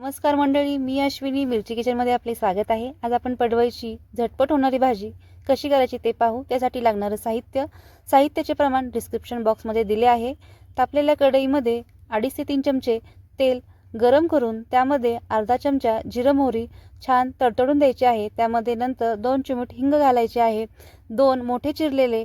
नमस्कार मंडळी मी अश्विनी. मिरची किचनमध्ये आपले स्वागत आहे. आज आपण पडवळीची झटपट होणारी भाजी कशी करायची ते पाहू. त्यासाठी लागणारं साहित्य साहित्याचे प्रमाण डिस्क्रिप्शन बॉक्समध्ये दिले आहे. तापलेल्या कढईमध्ये अडीच ते तीन चमचे तेल गरम करून त्यामध्ये अर्धा चमचा जिरं मोहरी छान तडतडून द्यायचे आहे. त्यामध्ये नंतर दोन चिमूट हिंग घालायचे आहे. दोन मोठे चिरलेले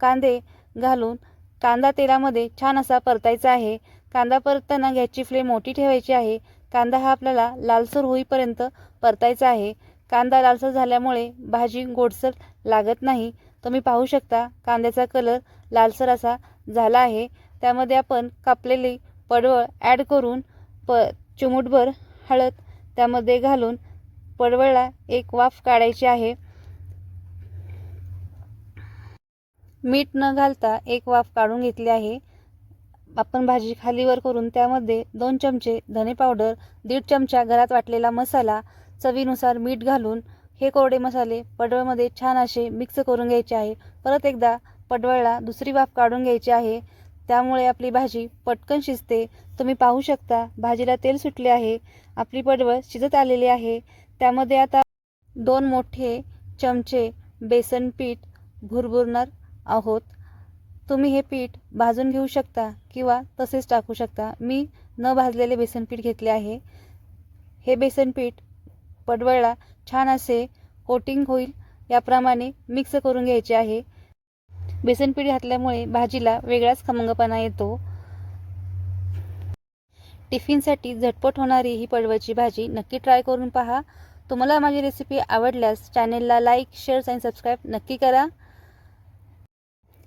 कांदे घालून कांदा तेलामध्ये छान असा परतायचा आहे. कांदा परतताना गॅसची फ्लेम मोठी ठेवायची आहे. कांदा हा आपल्याला लालसर होईपर्यंत परतायचा आहे. कांदा लालसर झाल्यामुळे भाजी गोडसर लागत नाही. तुम्ही पाहू शकता कांद्याचा कलर लालसर असा झाला आहे. त्यामध्ये आपण कापलेली पडवळ ॲड करून प चिमूटभर हळद त्यामध्ये घालून पडवळला एक वाफ काढायची आहे. मीठ न घालता एक वाफ काढून घेतली आहे. आपण भाजी खालीवर करून त्यामध्ये दोन चमचे धने पावडर दीड चमचा घरात वाटलेला मसाला चवीनुसार मीठ घालून हे कोरडे मसाले पडवळमध्ये छान असे मिक्स करून घ्यायचे आहे. परत एकदा पडवळला दुसरी वाफ काढून घ्यायची आहे. त्यामुळे आपली भाजी पटकन शिजते. तुम्ही पाहू शकता भाजीला तेल सुटले आहे. आपली पडवळ शिजत आलेली आहे. त्यामध्ये आता दोन मोठे चमचे बेसन पीठ भुरभुरणार आहोत. तुम्ही हे पीठ भाजून घेऊ शकता किंवा तसेच टाकू शकता. मी न भाजलेले बेसनपीठ घेतले आहे. हे बेसनपीठ पडवळला छान असे कोटिंग होईल याप्रमाणे मिक्स करून घ्यायचे आहे. बेसनपीठ घातल्यामुळे भाजीला वेगळाच खमंगपणा येतो. टिफिनसाठी झटपट होणारी ही पडवळची भाजी नक्की ट्राय करून पहा. तुम्हाला माझी रेसिपी आवडल्यास चॅनेलला लाईक शेअर्स आणि सबस्क्राईब नक्की करा.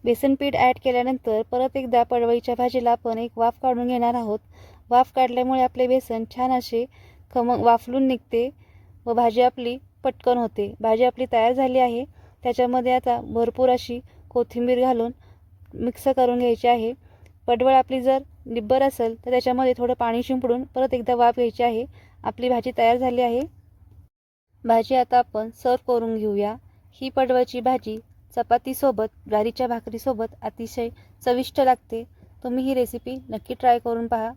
बेसन पीठ ॲड केल्यानंतर परत एकदा पडवळीच्या भाजीला आपण एक वाफ काढून घेणार आहोत. वाफ काढल्यामुळे आपले बेसन छान असे खम वाफलून निघते व भाजी आपली पटकन होते. भाजी आपली तयार झाली आहे. त्याच्यामध्ये आता भरपूर अशी कोथिंबीर घालून मिक्स करून घ्यायची आहे. पडवळ आपली जर निब्बर असेल तर त्याच्यामध्ये थोडं पाणी शिंपडून परत एकदा वाफ घ्यायची आहे. आपली भाजी तयार झाली आहे. भाजी आता आपण सर्व करून घेऊया. ही पडवळची भाजी चपातीसोबत ज्वारीच्या भाकरीसोबत अतिशय चविष्ट लागते. तुम्ही ही रेसिपी नक्की ट्राय करून पहा.